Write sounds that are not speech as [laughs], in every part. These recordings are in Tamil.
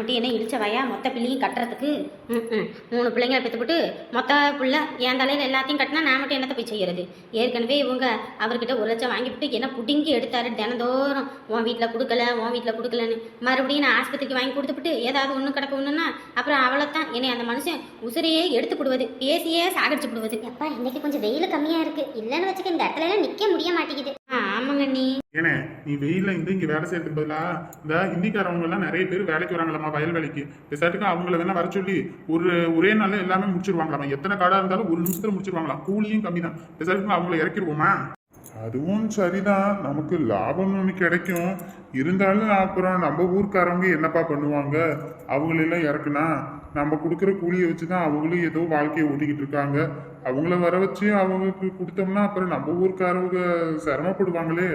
மட்டும் என்ன இழிச்ச வாயா? மொத்த பிள்ளையும் கட்டுறதுக்கு? ம். மூணு பிள்ளைங்களை பெற்றுப்பட்டு மொத்த பிள்ளை என் தலையில் எல்லாத்தையும் கட்டினா நான் மட்டும் என்னத்தை போய் செய்யறது? ஏற்கனவே இவங்க அவர்கிட்ட ஒரு லட்சம் வாங்கிவிட்டு என்ன புடுங்கி எடுத்தாரு தினந்தோறும். உன் வீட்டில் கொடுக்கல உன் வீட்டில் கொடுக்கலன்னு. மறுபடியும் நான் ஆஸ்பத்திரிக்கு வாங்கி கொடுத்துப்புட்டு ஏதாவது ஒன்று கிடக்க ஒன்றுன்னா அப்புறம் அவ்வளோத்தான் என்னை அந்த மனுஷன் உசிரையே எடுத்து விடுவது பேசியே சாகடிச்சு விடுவது அப்பா இன்னைக்கு கொஞ்சம் வெயில் கம்மியா இருக்கு. இல்லன்னு வச்சுக்க இந்த இடத்துல நிக்க முடிய மாட்டேங்குது. ஆ, ஆமாங்க நீ ஏனே நீ வெயிலில் இருந்து இங்க வேலை செய்யறதுக்கு பதிலா இந்த ஹிந்திக்காரவங்க எல்லாம் நிறைய பேர் வேலைக்கு வராங்களாமா வயல் வேலைக்கு பெசாட்டுக்கு அவங்கள வேணா வர சொல்லி ஒரு ஒரே நாளில் எல்லாமே முடிச்சிருவாங்களாமா எத்தனை காடா இருந்தாலும் ஒரு நிமிஷத்துல முடிச்சிருவாங்களாம் கூலியும் கம்மி தான் பெசாட்டுக்கு அவங்கள இறக்கிடுவோமா அதுவும் சரிதான். நமக்கு லாபம் ஒன்று கிடைக்கும். இருந்தாலும் அப்புறம் நம்ம ஊர்க்காரவங்க என்னப்பா பண்ணுவாங்க? அவங்களெல்லாம் இறக்குனா நம்ம கொடுக்குற கூலியை வச்சு தான் அவங்களும் ஏதோ வாழ்க்கையை ஓட்டிக்கிட்டு இருக்காங்க. அவங்கள வர வச்சு அவங்களுக்கு கொடுத்தோம்னா அப்புறம் நம்ம ஊர்க்காரவங்க சிரமப்படுவாங்களே.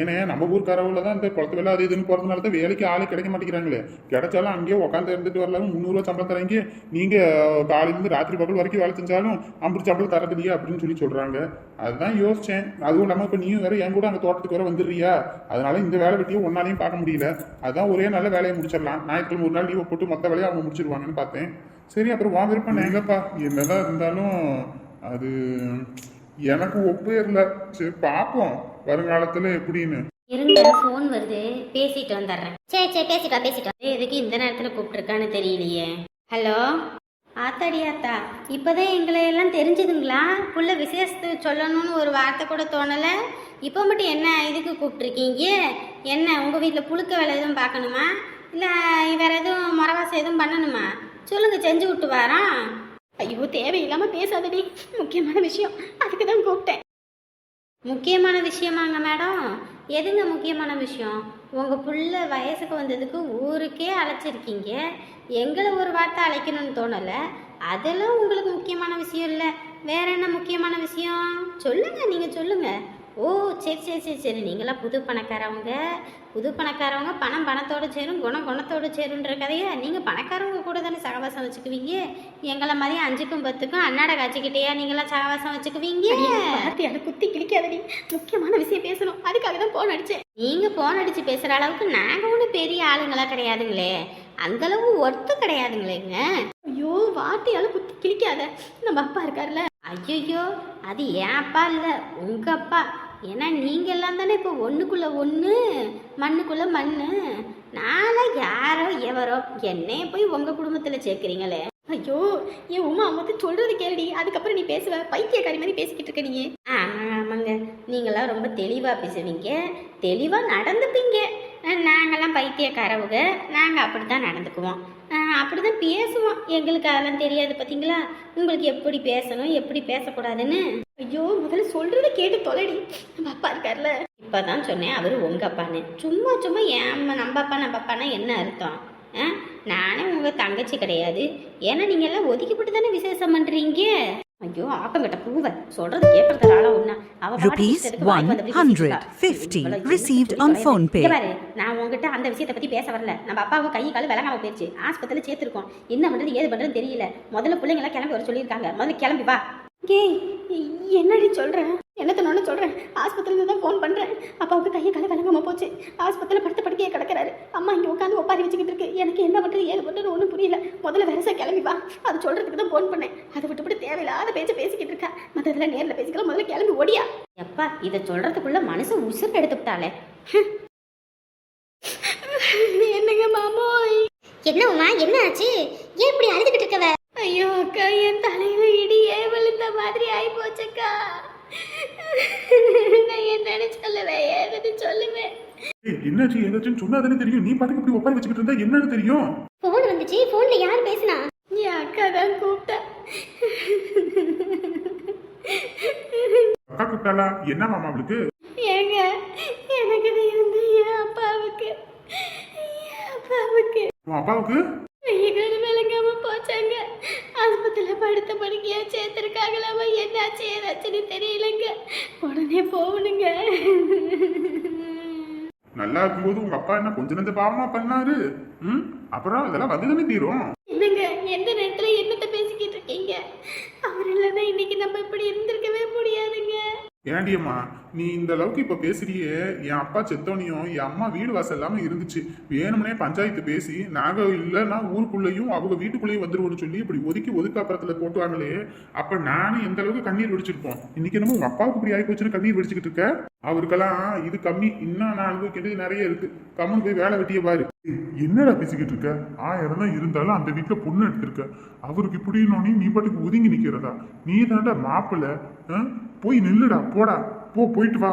ஏன்னா நம்ம ஊர்க்காரவங்கள தான் இந்த குளத்து வேலை அது இதுன்னு போகிறதுனால தான் வேலைக்கு ஆளே கிடைக்க மாட்டேங்கிறாங்களே. கிடைச்சாலும் அங்கேயே உட்காந்து இருந்துட்டு வரலாம் முந்நூறுவா சம்பளம் தரீங்க நீங்கள் காலையிலேருந்து ராத்திரி பகல் வரைக்கும் வேலை செஞ்சாலும் அம்பது சம்பளம் தரதில்லையா அப்படின்னு சொல்லி சொல்கிறாங்க அதுதான் யோசித்தேன் அதுவும் இல்லாமல் இப்போ நீயும் வேற என் கூட அங்கே தோட்டத்துக்கு வேறு வந்துடுறியா? அதனால இந்த வேலை வெட்டியும் ஒன்னாலையும் பார்க்க முடியல. அதான் ஒரே நல்ல வேலையை முடிச்சிடலாம். ஞாயிற்றுக்கிழமை ஒரு நாள் லீவை போட்டு மொத்த வேலையை அவங்க முடிச்சிருவாங்கன்னு பார்த்தேன். சரி அப்புறம் வா விருப்பம் எங்கப்பா என்னதான் இருந்தாலும் அது எனக்கு ஒப்பே இல்லை சரி பார்ப்போம். வருங்காலத்துல எப்படின்னு? இருங்க ஃபோன் வருது. பேசிட்டு வந்துடுறேன். சரி சரி பேசிட்டா பேசிட்டா எதுக்கு இந்த நேரத்தில் கூப்பிட்டுருக்கான்னு தெரியலையே. ஹலோ? ஆத்தாடி ஆத்தா இப்போதான் எங்களை எல்லாம் தெரிஞ்சுதுங்களா? புள்ள விசேஷத்தை சொல்லணும்னு ஒரு வார்த்தை கூட தோணலை. இப்போ மட்டும் என்ன இதுக்கு கூப்பிட்ருக்கீங்க என்ன உங்கள் வீட்டில் புழுக்க வேலை எதுவும் பார்க்கணுமா? இல்லை வேற எதுவும் மரவாசம் எதுவும் பண்ணணுமா? சொல்லுங்க செஞ்சு விட்டு வாரான். ஐயோ தேவையில்லாமல் பேசாதடி. முக்கியமான விஷயம். அதுக்கு தான் கூப்பிட்டேன். முக்கியமான விஷயமாங்க மேடம். எதுங்க முக்கியமான விஷயம்? உங்கள் புள்ள வயசுக்கு வந்ததுக்கு ஊருக்கே அழைச்சிருக்கீங்க. எங்களை ஒரு வார்த்தை அழைக்கணும்னு தோணலை. அதெல்லாம் உங்களுக்கு முக்கியமான விஷயம் இல்லை. வேற என்ன முக்கியமான விஷயம்? சொல்லுங்கள் நீங்கள் சொல்லுங்கள் ஓ சரி சரி சரி சரி. நீங்களாம் புது பணக்காரவங்க. புது பணக்காரவங்க பணம் பணத்தோடு சேரும் குணம் குணத்தோடு சேருன்ற கதையை நீங்கள் பணக்காரவங்க கூட தானே சகவாசம் வச்சுக்குவீங்க? எங்களை மாதிரி அஞ்சுக்கும் பத்துக்கும் அன்னாட காய்ச்சிக்கிட்டேயா நீங்களாம் சகவாசம் வச்சுக்குவீங்க? வார்த்தையால குத்தி கிழிக்காதடி. முக்கியமான விஷயம் பேசணும். அதுக்காக தான் போன் அடிச்சேன். நீங்க போன் அடிச்சு பேசுற அளவுக்கு நாங்க ஒன்றும் பெரிய ஆளுங்களா கிடையாதுங்களே. அந்த அளவு ஒர்த்து கிடையாதுங்களேங்க. ஐயோ வார்த்தையால குத்தி கிழிக்காத. நம்ம அப்பா இருக்காருல்ல. ஐயோ அது என் அப்பா இல்ல உங்க அப்பா. ஏன்னா நீங்கள் எல்லாம் தானே இப்போ ஒன்றுக்குள்ளே ஒன்று மண்ணுக்குள்ளே மண்ணு. நானே யாரோ எவரோ என்னைய போய் உங்கள் குடும்பத்தில் சேர்க்குறீங்களே. ஐயோ என் உமா வந்து சொல்கிறது கேளுடி அதுக்கப்புறம் நீ பேசுவ? பைத்தியக்காரி மாதிரி பேசிக்கிட்டு இருக்க நீ ஆமாங்க ஆமாங்க. நீங்களாம் ரொம்ப தெளிவாக பேசுவீங்க. தெளிவாக நடந்துப்பீங்க. நாங்கள்லாம் நாங்கெல்லாம் பைத்தியக்காரவுங்க. நாங்கள் அப்படி தான் நடந்துக்குவோம். அப்படி தான் பேசுவோம். எங்களுக்கு அதெல்லாம் தெரியாது பார்த்தீங்களா உங்களுக்கு எப்படி பேசணும் எப்படி பேசக்கூடாதுன்னு. ஐயோ முதல்ல சொல்றத கேட்டு தொலைடி. நம்ம அப்பா இருக்காருல்ல இப்போ தான் சொன்னேன் அவர் உங்கள் அப்பான்னு. சும்மா சும்மா ஏன் நம்ம அப்பா நம்ம அப்பான்னா என்ன அர்த்தம்? ஆ? நானே உங்கள் தங்கச்சி கிடையாது. ஏன்னா நீங்கள் எல்லாம் ஒதுக்கிப்பட்டு தானே விசேஷம் பண்ணுறீங்க ஐயோ ஆப்பங்கிட்ட பூவை. சொல்றது கேட்கறது ஆளா ஒண்ணா. அவ இருக்கா. 150 இவ்வளவு received on phone pay. பாரு, நான் உங்ககிட்ட அந்த விஷயத்தை பத்தி பேச வரல. நம்ம அப்பாவுக்கு கை கால் விளங்காம போயிருச்சு. ஆஸ்பத்திரியில சேர்த்திருக்கோம். என்ன பண்றது ஏது பண்றதுன்னு தெரியல. முதல்ல பிள்ளைங்க எல்லாம் கிளம்பி வர சொல்லியிருக்காங்க. முதல்ல கிளம்பி வா. ஏய் என்னடி சொல்றேன் என்னத்தனோன்னு சொல்றேன் ஆஸ்பத்திரியில தான் ஃபோன் பண்றேன். அப்பாவுக்கு கையை காலை விளங்காம போச்சு. ஆஸ்பத்திரியில படுத்த படுக்கையே கிடக்குறாரு. அம்மா இங்க உட்காந்து ஒப்பாரி வச்சுக்கிட்டு இருக்கு. எனக்கு என்ன பண்றது ஏது பண்றது ஒன்றும் புரியல. முதல்ல வெரசா கிளம்பி வா. அது சொல்றதுக்கு தான் ஃபோன் பண்ணேன். அதை விட்டுவிட்டு தேவையில்லாத பேச்ச பேசிக்கிட்டு இருக்கா. மற்றதெல்லாம் நேர்ல பேசிக்கலாம். முதல்ல கிளம்பி ஓடியா. எப்பா இதை சொல்றதுக்குள்ள மனசு உசுர் எடுத்துட்டாளே என்னாச்சு ஏதாச்சும் சொன்னாதானே தெரியும். நீ பாட்டுக்கு இப்படி ஒப்பாரி வச்சுக்கிட்டு இருந்தா என்னன்னு தெரியும்? போன் வந்துச்சு. போன்ல யார் பேசுனா? என் அக்கா தான் கூப்பிட்டா. அக்கா கூப்பிட்டாளா? என்ன மாமா அவளுக்கு? ஏங்க எனக்கு நீ வந்து என் அப்பாவுக்கு என் அப்பாவுக்கு. உன் அப்பாவுக்கு? கைகள் விளங்காம போச்சாங்க. ஆஸ்பத்திரியில படுத்த படுக்கையா சேர்த்திருக்காங்களாமா? என்னாச்சு? ஏதாச்சுன்னு தெரியலங்க. உடனே போகணுங்க. நல்லா இருக்கும்போது உங்க அப்பா என்ன கொஞ்ச நெஞ்ச பாவமா பண்ணாரு? ம்? அப்புறம் இதெல்லாம் வந்துதானே தீரும். என்னங்க எந்த நேரத்துல என்னத்த பேசிக்கிட்டு இருக்கீங்க? அவர் இல்லைன்னா இன்னைக்கு நம்ம இப்படி இருந்திருக்கவே முடியாதுங்க. ஏண்டியம்மா நீ இந்த அளவுக்கு இப்போ பேசுறியே என் அப்பா செத்தோனையும் என் அம்மா வீடு வாசல் இல்லாமல் இருந்துச்சு. வேணும்னே பஞ்சாயத்து பேசி நாங்கள் இல்லைன்னா ஊருக்குள்ளேயும் அவங்க வீட்டுக்குள்ளேயும் வந்துருவோம்னு சொல்லி இப்படி ஒதுக்கி ஒதுக்காப்புறத்தில் போட்டுவாங்களே அப்போ நானும் எந்த அளவுக்கு கண்ணீர் வெடிச்சிருப்போம் இன்னைக்கு என்னமோ உங்கள் அப்பாவுக்கு இப்படி ஆகி போச்சுன்னு கண்ணீர் வெடிச்சுக்கிட்டு இருக்க? அவருக்கெல்லாம் இது கம்மி இன்னும் நான் அனுபவிக்கிறது நிறைய இருக்கு. கம்முன்னு போய் வேலை வெட்டிய பாரு. என்னடா பேசிக்கிட்டு இருக்க? ஆயிரம் தான் இருந்தாலும் அந்த வீட்டில் பொண்ணு எடுத்திருக்க. அவருக்கு இப்படின்னோனே நீ பாட்டுக்கு ஒதுங்கி நிற்கிறதா நீ தாண்டா மாப்பிள்ள போய் நில்லுடா போடா. போ போயிட்டு வா.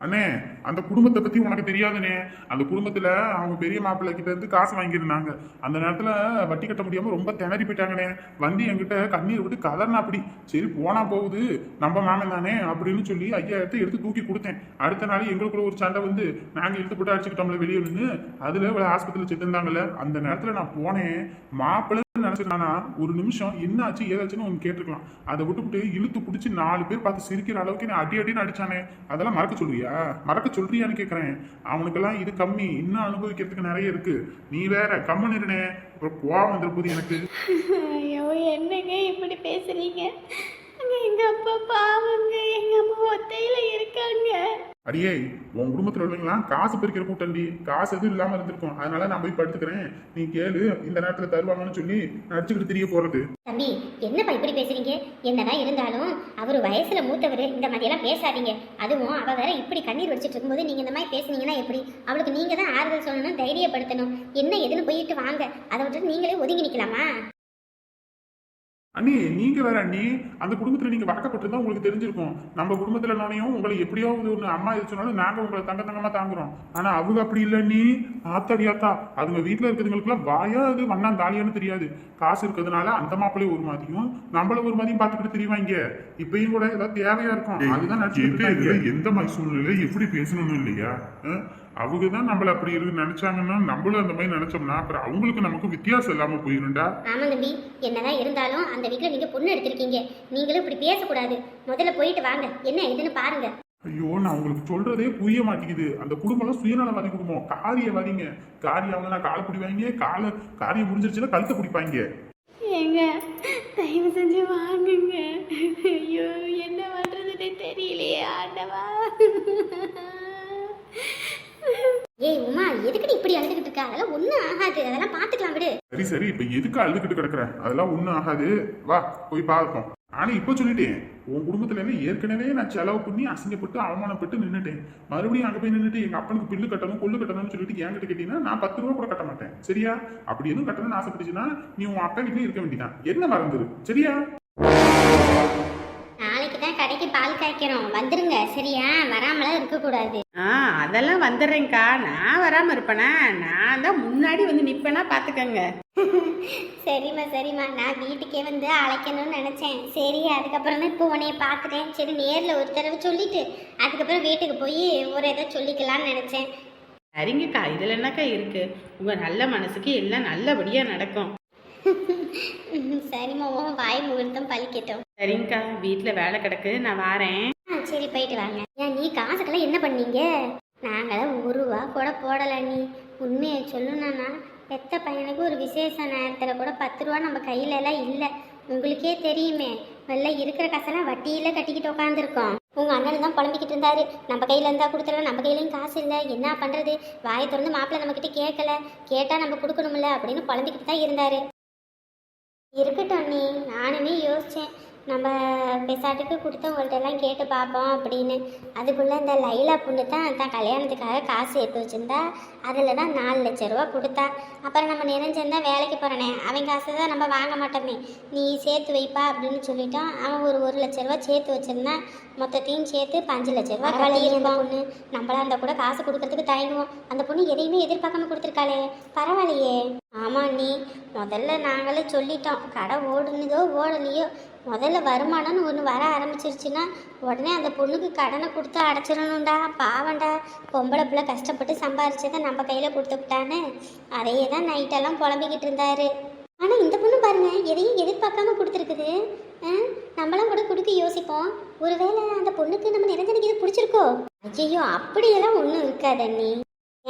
அண்ணே அந்த குடும்பத்தை பத்தி உனக்கு தெரியாதுனே. அந்த குடும்பத்துல அவங்க பெரிய மாப்பிள்ளை கிட்ட இருந்து காசு வாங்கியிருந்தாங்க. அந்த நேரத்துல வட்டி கட்ட முடியாம ரொம்ப திணறி போயிட்டாங்கண்ணே வந்து என்கிட்ட கண்ணீர் விட்டு கதர்னா அப்படி சரி போனா போகுது. நம்ம மாமன் தானே அப்படின்னு சொல்லி ஐயாயிரத்தை எடுத்து தூக்கி கொடுத்தேன். அடுத்த நாள் எங்களுக்குள்ள ஒரு சண்டை வந்து நாங்க இழுத்து போட்டு அடிச்சுக்கிட்டோம்ல வெளியே நின்று அதுல இவளை ஆஸ்பத்திரியில் செத்துருந்தாங்கல்ல அந்த நேரத்துல நான் போனேன். மாப்பிள்ளை நினைச்சிருந்தானா ஒரு நிமிஷம் என்னாச்சு ஏதாச்சுன்னு ஒன்று கேட்டிருக்கலாம். அதை விட்டுவிட்டு இழுத்து பிடிச்சி நாலு பேர் பார்த்து சிரிக்கிற அளவுக்கு நான் அடி அடின்னு அடிச்சானே. அதெல்லாம் மறக்க சொல்லுவியா? மறக்க சொல்றியான்னு கேட்குறேன் அவனுக்கெல்லாம் இது கம்மி. இன்னும் அனுபவிக்கிறதுக்கு நிறைய இருக்கு. நீ வேற கம்மன் இருனே அப்புறம் கோவம் வந்துருப்போது எனக்கு. ஐயோ என்னங்க இப்படி பேசுறீங்க? எங்க அப்பா பாவங்க எங்க அம்மா ஒத்தையில இருக்காங்க. அடியே உன் குடும்பத்தில் உள்ளவங்களாம் காசு பிரிக்கிற கூட்டண்டி. காசு எதுவும் இல்லாமல் இருந்திருக்கும். அதனால நான் போய் படுத்துக்கிறேன். நீ கேளு இந்த நேரத்தில் தருவாங்கன்னு சொல்லி நடிச்சுக்கிட்டு தெரிய போறது. தம்பி என்னப்பா இப்படி பேசுறீங்க? என்னதான் இருந்தாலும் அவர் வயசுல மூத்தவர் இந்த மாதிரியெல்லாம் பேசாதீங்க. அதுவும் அவ வேற இப்படி கண்ணீர் வச்சுட்டு இருக்கும்போது நீங்க இந்த மாதிரி பேசுனீங்கன்னா எப்படி? அவளுக்கு நீங்க தான் ஆறுதல் சொல்லணும் தைரியப்படுத்தணும். என்ன எதுன்னு போயிட்டு வாங்க. அதை விட்டுட்டு நீங்களே ஒதுங்கி நிக்கலாமா? அண்ணி நீங்க வேற அண்ணி அந்த குடும்பத்துல நீங்க வழக்கப்பட்டிருந்தா உங்களுக்கு தெரிஞ்சிருக்கும். நம்ம குடும்பத்துல நானையும் உங்களை எப்படியாவது ஒன்று அம்மா இது சொன்னாலும் நாங்க உங்களை தங்க தங்கமா தாங்குறோம். ஆனா அவங்க அப்படி இல்ல நீ ஆத்தாடியாத்தா. அதுங்க வீட்டுல இருக்கிறதுங்களுக்குலாம் வாயா அது வண்ணான் தாலியான்னு தெரியாது. காசு இருக்கிறதுனால அந்த மாப்பிள்ளையும் ஒரு மாதிரியும் நம்மள ஒரு மாதிரியும் பார்த்துக்கிட்டு தெரியுவாங்க. இப்பயும் கூட ஏதாவது தேவையா இருக்கும். அதுதான் எந்த மாதிரி சூழ்நிலையில எப்படி பேசணும்னு இல்லையா? அவங்க தான் நம்மள அப்படி இருக்கு நினைச்சாங்கன்னா நம்மளும் அந்த மாதிரி நினைச்சோம்னா அப்புறம் அவங்களுக்கு நமக்கு வித்தியாசம் இல்லாம போயிருண்டா ஆமா தம்பி என்னதான் இருந்தாலும் அந்த வீட்டுல நீங்க பொண்ணு எடுத்திருக்கீங்க. நீங்களும் இப்படி பேசக்கூடாது. முதல்ல போயிட்டு வாங்க. என்ன எதுன்னு பாருங்க. ஐயோ நான் உங்களுக்கு சொல்றதே புரிய மாட்டேங்குது. அந்த குடும்பம் சுயநலவாதி குடும்பம். காரியவாதிங்க. காரியம் அவங்க நான் காலை பிடிவாங்க காலை காரியம் முடிஞ்சிருச்சுன்னா கழுத்தை பிடிப்பாங்க. ஏங்க தயவு செஞ்சு வாங்குங்க. ஐயோ என்ன பண்றதுன்னு தெரியலையே ஆண்டவா. ஏய் உமா எதுக்கு இப்படி அழுதுகிட்டு இருக்க? அதெல்லாம் ஒண்ணும் ஆகாது. அதெல்லாம் பாத்துக்கலாம் விடு. சரி சரி இப்ப எதுக்கு அழுதுகிட்டு கிடக்குற? அதெல்லாம் ஒண்ணும் ஆகாது. வா போய் பார்ப்போம். ஆனா இப்ப சொல்லிட்டேன். உன் குடும்பத்துல இருந்து ஏற்கனவே நான் செலவு பண்ணி அசிங்கப்பட்டு அவமானப்பட்டு நின்னுட்டேன். மறுபடியும் அங்க போய் நின்னுட்டு எங்க அப்பனுக்கு பில்லு கட்டணும் கொள்ளு கட்டணும்னு சொல்லிட்டு என்கிட்ட கேட்டீங்கன்னா நான் பத்து ரூபா கூட கட்ட மாட்டேன். சரியா? அப்படி எதுவும் கட்டணும்னு ஆசைப்பட்டுச்சுன்னா நீ உன் அப்பா வீட்லயே இருக்க வேண்டியதான் என்ன மறந்துரு? சரியா? பால் காய்க்கிறோம் வந்துருங்க. சரியா? வராமலாம் இருக்கக்கூடாது. ஆ அதெல்லாம் வந்துடுறேங்க்கா நான் வராமல் இருப்பேனா? நான் தான் முன்னாடி வந்து நிற்பேனா பார்த்துக்கங்க. [laughs] சரிம்மா சரிம்மா. நான் வீட்டுக்கே வந்து அழைக்கணும்னு நினச்சேன். சரி அதுக்கப்புறம் தான் இப்போ உன்னைய பார்த்துட்டேன். சரி நேரில் ஒரு தடவை சொல்லிட்டு அதுக்கப்புறம் வீட்டுக்கு போய் ஒரு இதை சொல்லிக்கலாம்னு நினச்சேன். சரிங்கக்கா. இதில் என்னக்கா இருக்குது உங்கள் நல்ல மனசுக்கு எல்லாம் நல்லபடியாக நடக்கும். [laughs] சரிம்மா உன் வாய் முகூர்த்தம் பழிக்கட்டும். சரிங்கக்கா. வீட்டில் வேலை கிடக்கு. நான் வாரேன். சரி போயிட்டு வாங்க. ஏன் நீ காசுக்கெல்லாம் என்ன பண்ணீங்க? நாங்களாம் ஒரு ரூபா கூட போடலை நீ. உண்மையை சொல்லணும்னா பெத்த பையனுக்கு ஒரு விசேஷ நேரத்தில் கூட பத்து ரூபா நம்ம கையிலலாம் இல்லை. உங்களுக்கே தெரியுமே வெளில இருக்கிற காசெல்லாம் வட்டியில் கட்டிக்கிட்டு உட்காந்துருக்கோம் உங்கள் அண்ணன் தான் புலம்பிக்கிட்டு இருந்தாரு. நம்ம கையில் இருந்தால் கொடுத்துடலாம் நம்ம கையிலையும் காசு இல்லை. என்ன பண்ணுறது வாயை திறந்து மாப்பிள்ளை நம்மக்கிட்ட கேட்கல கேட்டால் நம்ம கொடுக்கணும்ல அப்படின்னு புலம்பிக்கிட்டு தான் இருந்தார். இருக்கட்டும் நீ. நானுமே யோசித்தேன் நம்ம பெசாட்டுக்கு கொடுத்தவங்கள்ட்ட எல்லாம் கேட்டு பார்ப்போம் அப்படின்னு. அதுக்குள்ளே இந்த லைலா பொண்ணு தான் தான் கல்யாணத்துக்காக காசு எடுத்து வச்சிருந்தா அதில் தான் நாலு லட்ச ரூபா கொடுத்தா. அப்புறம் நம்ம நினைஞ்சிருந்தா வேலைக்கு போகிறனே அவன் காசு தான் நம்ம வாங்க மாட்டோமே. நீ சேர்த்து வைப்பா அப்படின்னு சொல்லிட்டோம் அவன் ஒரு ஒரு லட்ச ரூபா சேர்த்து வச்சிருந்தான் மொத்தத்தையும் சேர்த்து பஞ்சு லட்ச ரூபா கட்டியிருப்பான் பொண்ணு. நம்மளா அந்த கூட காசு கொடுக்கறதுக்கு தயங்குவோம். அந்த பொண்ணு எதையுமே எதிர்பார்க்காம கொடுத்துருக்காளே. பரவாயில்லையே. ஆமா நீ முதல்ல நாங்களே சொல்லிட்டோம். கடை ஓடுனதோ ஓடலையோ முதல்ல வருமானம்னு ஒன்று வர ஆரம்பிச்சிருச்சுன்னா உடனே அந்த பொண்ணுக்கு கடனை கொடுத்து அடைச்சிடணும்டா. பாவண்டா பொம்பளை பிள்ளை கஷ்டப்பட்டு சம்பாரிச்சதை நம்ம கையில் கொடுத்துக்கிட்டான்னு அதையே தான் நைட்டெல்லாம் புலம்பிக்கிட்டு இருந்தாரு. ஆனால் இந்த பொண்ணு பாருங்க எதையும் எதிர்பார்க்காம கொடுத்துருக்குது. ஆ, நம்மளாம் கூட கொடுக்க யோசிப்போம். ஒருவேளை அந்த பொண்ணுக்கு நம்ம நிரஞ்சனுக்கு இது பிடிச்சிருக்கோ? ஐயோ அப்படியெல்லாம் ஒன்றும் இருக்காது அண்ணி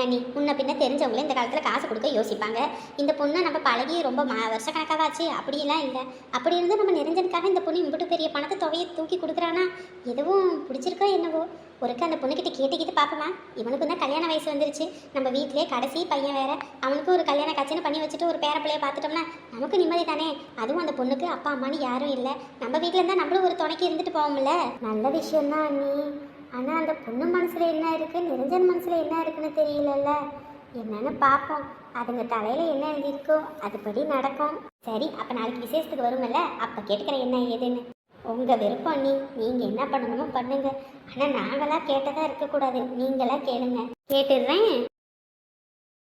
ஏன் நீ முன்ன பின்ன தெரிஞ்சவங்களே இந்த காலத்தில் காசு கொடுக்க யோசிப்பாங்க. இந்த பொண்ணை நம்ம பழகி ரொம்ப ம வருஷ கணக்காவாச்சு. அப்படிலாம் இல்லை. அப்படி இருந்து நம்ம நெருஞ்சனுக்காக இந்த பொண்ணு இம்பிட்டு பெரிய பணத்தை தொகையை தூக்கி கொடுக்குறானா? எதுவும் பிடிச்சிருக்கோ என்னவோ. ஒருக்க அந்த பொண்ணுக்கிட்ட கேட்டுக்கிட்டு பார்ப்போமா இவனுக்கு தான் கல்யாண வயசு வந்துருச்சு. நம்ம வீட்டிலே கடைசி பையன் வேற. அவனுக்கு ஒரு கல்யாண காட்சின்னு பண்ணி வச்சுட்டு ஒரு பேர பிள்ளைய பார்த்துட்டோம்னா நமக்கு நிம்மதி தானே? அதுவும் அந்த பொண்ணுக்கு அப்பா அம்மான்னு யாரும் இல்லை. நம்ம வீட்டில் இருந்தால் நம்மளும் ஒரு துணைக்கு இருந்துட்டு போவோம்ல. நல்ல விஷயம் தான் நீ ஆனால் அந்த பொண்ணு மனசில் என்ன இருக்குது நிரஞ்சன் மனசில் என்ன இருக்குன்னு தெரியலல்ல. என்னன்னு பார்ப்போம் அதுங்க தலையில் என்ன எழுதியிருக்கோ அதுபடி நடக்கும். சரி அப்போ நாளைக்கு விசேஷத்துக்கு வரும்ல? அப்போ கேட்டுக்கிறேன் என்ன ஏதுன்னு. உங்கள் விருப்பம் நீ நீங்கள் என்ன பண்ணணுமோ பண்ணுங்க. ஆனால் நாங்களாம் கேட்டதாக இருக்கக்கூடாது. நீங்களாம் கேளுங்க. கேட்டுடுறேன்.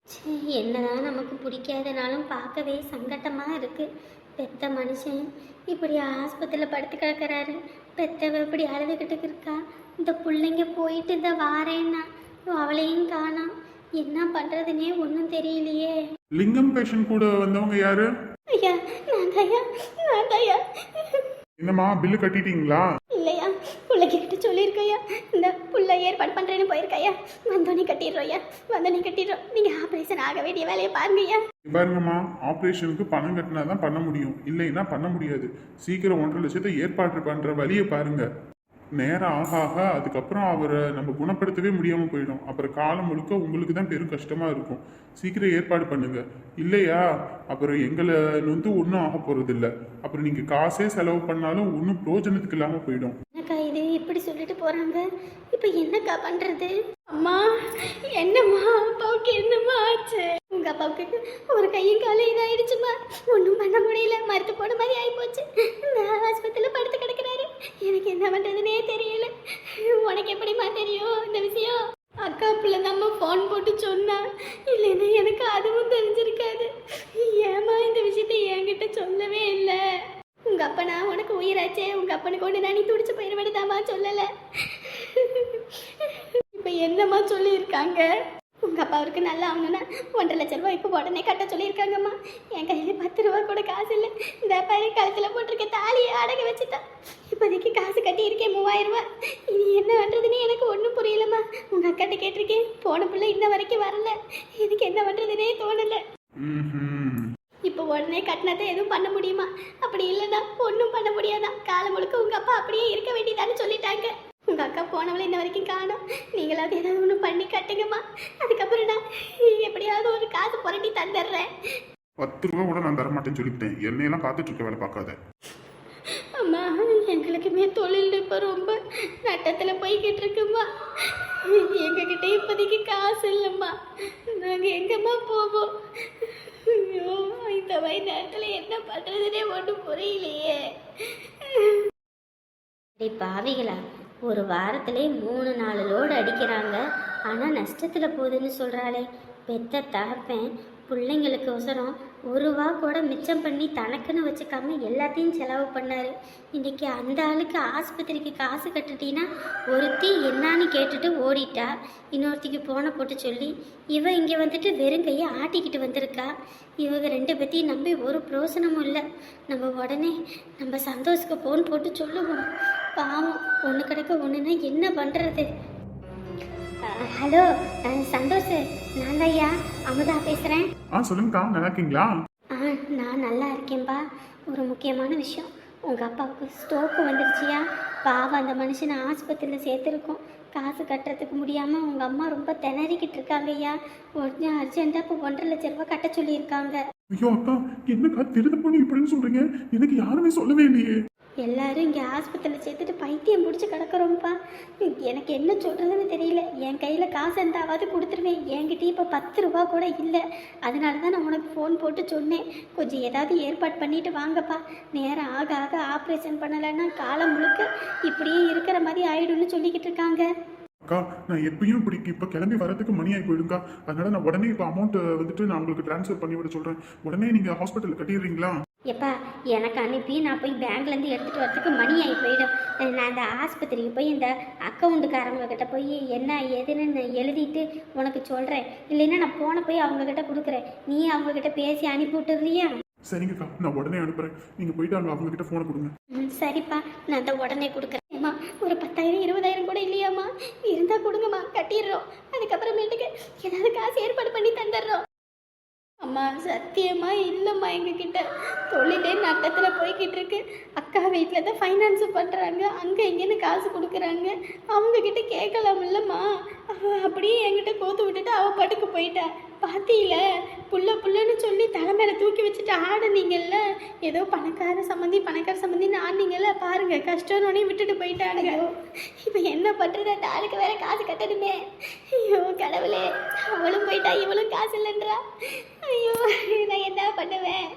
ச்சீ, என்னதான் நமக்கு பிடிக்காதனாலும் பார்க்கவே சங்கட்டமாக இருக்குது பெத்த மனுஷன் இப்படி ஆஸ்பத்திரியில் படுத்து கிடக்குறாரு. பெத்தவ இப்படி அழுதுகிட்டு இருக்கா. இந்த பிள்ளைங்க போயிட்டு இந்த வாரேன்னா அவளையும் காணோம் என்ன பண்ணுறதுனே ஒன்றும் தெரியலையே. லிங்கம் பேஷண்ட் கூட வந்தவங்க யாரு? ஐயா நான் தாயா நான் தாயா என்னம்மா பில்லு கட்டிட்டீங்களா? இல்லையா பிள்ளைகிட்ட சொல்லியிருக்கையா இந்த புள்ள ஏற்பாடு பண்ணுறேன்னு போயிருக்கையா வந்தோடனே கட்டிடுறோம்யா வந்தோடனே கட்டிடுறோம். நீங்கள் ஆப்ரேஷன் ஆக வேண்டிய வேலையை பாருங்கய்யா. பாருங்கம்மா ஆப்ரேஷனுக்கு பணம் கட்டினா தான் பண்ண முடியும். இல்லைன்னா பண்ண முடியாது. சீக்கிரம் ஒன்றரை லட்சத்தை ஏற்பாடு பண்ற வழியை பாருங்க. நேரம் ஆக ஆக அதுக்கப்புறம் அவரை நம்ம குணப்படுத்தவே முடியாமல் போயிடும். அப்புறம் காலம் முழுக்க உங்களுக்கு தான் பெரும் கஷ்டமா இருக்கும். சீக்கிரம் ஏற்பாடு பண்ணுங்க. இல்லையா? அப்புறம் எங்களை வந்து ஒன்றும் ஆக போகிறதில்ல அப்புறம் நீங்க காசே செலவு பண்ணாலும் ஒன்றும் பிரயோஜனத்துக்கு இல்லாமல் போயிடும். என்னக்கா இது? இப்படி சொல்லிட்டு போகிறாங்க இப்போ என்னக்கா பண்ணுறது அம்மா என்னம்மா? அப்பாவுக்கு என்னம்மா ஆச்சு? உங்க அப்பாவுக்கு ஒரு கையும் காலையும் இதாயிடுச்சுமா ஒன்றும் பண்ண முடியல. மறுத்து போன மாதிரி ஆயிப்போச்சு. இந்த ஆஸ்பத்திரியில் படுத்து எனக்கு என்ன பண்ணுறதுனே தெரியல. உனக்கு எப்படிமா தெரியும் இந்த விஷயம்? அக்கா பிள்ளை நம்ம ஃபோன் போட்டு சொன்னா. இல்லைன்னா எனக்கு அதுவும் தெரிஞ்சிருக்காது. ஏமா இந்த விஷயத்தை என்கிட்ட சொல்லவே இல்லை? உங்கள் அப்பனா உனக்கு உயிராச்சே? உங்கள் அப்பனுக்கு ஒன்று நான் நீ துடிச்சு போயிட வேண்டியதாமா சொல்லலை. இப்போ என்னம்மா சொல்லியிருக்காங்க? உங்கள் அப்பாவுக்கு நல்லா ஆகணும்னா ஒன்றரை லட்ச ரூபாய் இப்போ உடனே கட்ட சொல்லியிருக்காங்கம்மா. என் கையில் பத்து ரூபா கூட காசு இல்லை. இந்த பையன் கழுத்தில் போட்டிருக்க தாலியை அடக வச்சுட்டான் இப்போதைக்கு காசு கட்டியிருக்கேன் மூவாயிரம் ரூபாய். இது என்ன பண்ணுறதுன்னு எனக்கு ஒன்றும் புரியலம்மா. உங்கள் அக்காட்ட கேட்டிருக்கேன். போன பிள்ளை இன்ன வரைக்கும் வரல. இதுக்கு என்ன பண்ணுறதுனே தோணலை. இப்போ உடனே கட்டினதை எதுவும் பண்ண முடியுமா? அப்படி இல்லைன்னா ஒன்றும் பண்ண முடியாதான் காலம் முழுக்க உங்கள் அப்பா அப்படியே இருக்க வேண்டியதான்னு சொல்லிட்டாங்க. உங்கள் அக்கா போனவளை இன்ன வரைக்கும் காணோம். நீங்களாவது ஏதாவது ஒன்று பண்ணி கட்டுங்கம்மா. அதுக்கப்புறம் நான் எப்படியாவது ஒரு காசு புரட்டி தந்துடுறேன். பத்து ரூபா கூட நான் தரமாட்டேன்னு சொல்லிவிட்டேன். என்னையெல்லாம் காத்துட்டு இருக்க வேலை பார்க்காத. அம்மா எங்களுக்குமே தொழில் இப்போ ரொம்ப நட்டத்தில் போய்கிட்டு இருக்குமா எங்ககிட்ட இப்போதைக்கு காசு இல்லைம்மா. நாங்கள் எங்கம்மா போவோம்? ஐயோ இந்த வயது நேரத்தில் என்ன பண்ணுறதுனே ஒன்றும் புரியலையே. பாவிகளா ஒரு வாரத்திலே மூணு நாலு லோடு அடிக்கிறாங்க. ஆனால் நஷ்டத்தில் போகுதுன்னு சொல்கிறாளே பெத்த தகப்பேன் பிள்ளைங்களுக்கு ஒசரம் ஒரு ரூபா கூட மிச்சம் பண்ணி தனக்குன்னு வச்சுக்காம எல்லாத்தையும் செலவு பண்ணார். இன்றைக்கி அந்த ஆளுக்கு ஆஸ்பத்திரிக்கு காசு கட்டுட்டீங்கன்னா ஒருத்தி என்னான்னு கேட்டுட்டு ஓடிட்டா. இன்னொருத்திக்கு போன போட்டு சொல்லி இவ இங்கே வந்துட்டு வெறும் கையை ஆட்டிக்கிட்டு வந்திருக்கா. இவங்க ரெண்டு பற்றியும் நம்பி ஒரு பிரோசனமும் இல்லை. நம்ம உடனே நம்ம சந்தோஷுக்கு ஃபோன் போட்டு சொல்லுவோம். பாவம். ஒன்று கிடக்க ஒன்றுனா என்ன பண்ணுறது ஹலோ சந்தோஷ் நான் ஐயா அமுதா பேசுகிறேன் ஆ சொல்லுங்கக்கா நல்லா இருக்கீங்களா ஆ நான் நல்லா இருக்கேன்பா. ஒரு முக்கியமான விஷயம். உங்கள் அப்பாவுக்கு ஸ்ட்ரோக்கு வந்துருச்சியா? பாவம் அந்த மனுஷனை ஆஸ்பத்திரியில் சேர்த்துருக்கோம். காசு கட்டுறதுக்கு முடியாமல் உங்கள் அம்மா ரொம்ப திணறிக்கிட்டு இருக்காங்க ஐயா உடனே அர்ஜென்ட்டாக இப்போ ஒன்றரை லட்ச ரூபா கட்ட சொல்லியிருக்காங்க. ஐயோ அக்கா என்னக்கா திருத பொண்ணு இப்படின்னு சொல்றீங்க? எனக்கு யாருமே சொல்லவே இல்லையே. எல்லாரும் இங்கே ஆஸ்பத்திரியில் சேர்த்துட்டு பைத்தியம் பிடிச்சி கிடக்குறோம்ப்பா. எனக்கு என்ன சொல்கிறதுன்னு தெரியல. என் கையில் காசு இருந்தாவது கொடுத்துருவேன். என்கிட்ட இப்போ பத்து ரூபா கூட இல்லை. அதனால தான் நான் உனக்கு ஃபோன் போட்டு சொன்னேன். கொஞ்சம் ஏதாவது ஏற்பாடு பண்ணிட்டு வாங்கப்பா. நேரம் ஆக ஆக ஆப்ரேஷன் பண்ணலைன்னா காலம் முழுக்க இப்படியே இருக்கிற மாதிரி ஆயிடும்னு சொல்லிக்கிட்டு இருக்காங்க. அக்கா நான் எப்பயும் இப்படி இப்போ கிளம்பி வரதுக்கு மணி ஆகி போயிடுங்கா அதனால நான் உடனே இப்போ அமௌண்ட் வந்துட்டு நான் உங்களுக்கு ட்ரான்ஸ்ஃபர் பண்ணி விட சொல்கிறேன் உடனே நீங்கள் ஹாஸ்பிட்டல் கட்டிடுறீங்களா? எப்பா எனக்கு அனுப்பி நான் போய் பேங்க்லேருந்து எடுத்துகிட்டு வரதுக்கு மணி ஆகி போயிடும். நான் அந்த ஆஸ்பத்திரிக்கு போய் இந்த அக்கௌண்ட்டுக்காரங்க கிட்ட போய் என்ன ஏதுன்னு நான் எழுதிட்டு உனக்கு சொல்கிறேன் இல்லைன்னா நான் போன போய் அவங்க கிட்ட கொடுக்குறேன். நீ அவங்க கிட்ட பேசி அனுப்பி விட்டுறியா சரிங்கக்கா நான் உடனே அனுப்புறேன். நீங்க போயிட்டு அங்க அவங்க கிட்ட போனை கொடுங்க. ம் சரிப்பா. நான் அந்த உடனே கொடுக்குறேன். ஏம்மா ஒரு பத்தாயிரம் இருபதாயிரம் கூட இல்லையாம்மா? இருந்தா கொடுங்கம்மா கட்டிடுறோம். அதுக்கப்புறமேட்டுக்கு ஏதாவது காசு ஏற்பாடு பண்ணி தந்துடுறோம். அம்மா சத்தியமா? இல்லைம்மா எங்ககிட்ட தொழிலே நட்டத்தில் போய்கிட்டு இருக்கு. அக்கா வீட்டில் தான் ஃபைனான்ஸு பண்ணுறாங்க அங்கே இங்கேன்னு காசு கொடுக்குறாங்க. அவங்கக்கிட்ட கேட்கலாம் இல்லைம்மா. அப்படியே என்கிட்ட கோத்து விட்டுட்டு அவள் பாட்டுக்கு போயிட்டா. பாத்தியில புள்ள புள்ளன்னு சொல்லி தலைமையில தூக்கி வச்சுட்டு ஆடுனீங்கல்ல? ஏதோ பணக்கார சம்மந்தி பணக்கார சம்மந்தின்னு ஆடுனீங்கல்ல? பாருங்க கஷ்டம்னு விட்டுட்டு போயிட்டாங்க இப்போ என்ன பண்ணுறது அந்த ஆளுக்கு வேற காசு கட்டணுமே. ஐயோ கடவுளே. அவளும் போயிட்டா இவளும் காசு இல்லைன்றா. ஐயோ நான் என்ன பண்ணுவேன்?